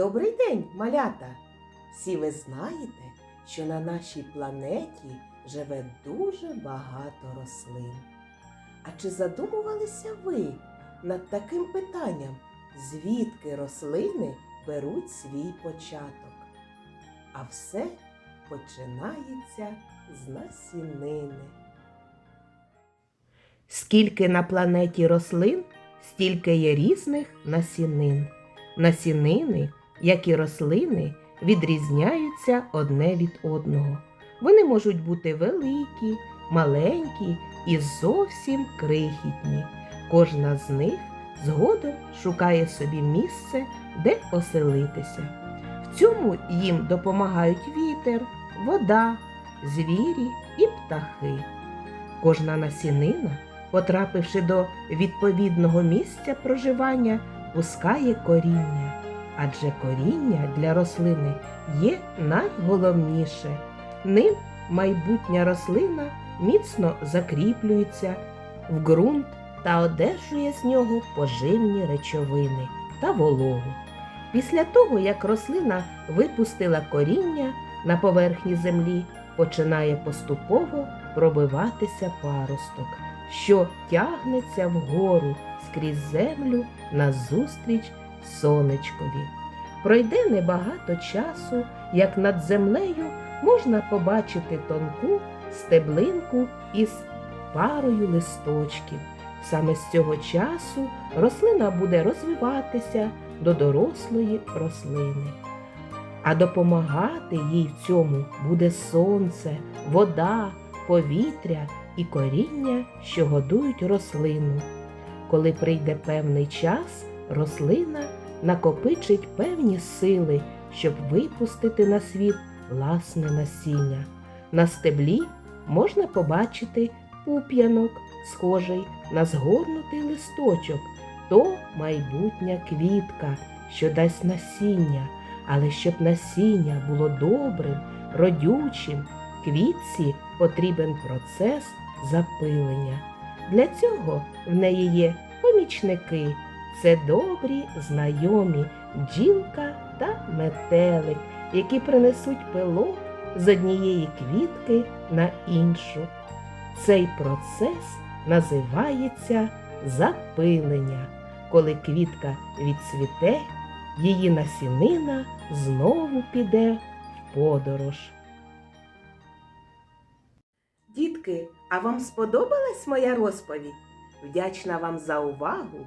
Добрий день, малята! Всі ви знаєте, що на нашій планеті живе дуже багато рослин. А чи задумувалися ви над таким питанням, звідки рослини беруть свій початок? А все починається з насінини. Скільки на планеті рослин, стільки є різних насінин. Насінини, як і рослини, відрізняються одне від одного. Вони можуть бути великі, маленькі і зовсім крихітні. Кожна з них згодом шукає собі місце, де оселитися. В цьому їм допомагають вітер, вода, звірі і птахи. Кожна насінина, потрапивши до відповідного місця проживання, пускає коріння, адже коріння для рослини є найголовніше. Ним майбутня рослина міцно закріплюється в ґрунт та одержує з нього поживні речовини та вологу. Після того, як рослина випустила коріння на поверхні землі, починає поступово пробиватися паросток, що тягнеться вгору скрізь землю назустріч сонечкові. Пройде небагато часу, як над землею можна побачити тонку стеблинку із парою листочків. Саме з цього часу рослина буде розвиватися до дорослої рослини. А допомагати їй в цьому буде сонце, вода, повітря і коріння, що годують рослину. Коли прийде певний час, рослина накопичить певні сили, щоб випустити на світ власне насіння. На стеблі можна побачити пуп'янок, схожий на згорнутий листочок, то майбутня квітка, що дасть насіння. Але щоб насіння було добрим, родючим, квітці потрібен процес запилення. Для цього в неї є помічники, це добрі знайомі бджілка та метелик, які принесуть пилок з однієї квітки на іншу. Цей процес називається запилення. Коли квітка відцвіте, її насінина знову піде в подорож. Дітки, а вам сподобалась моя розповідь? Вдячна вам за увагу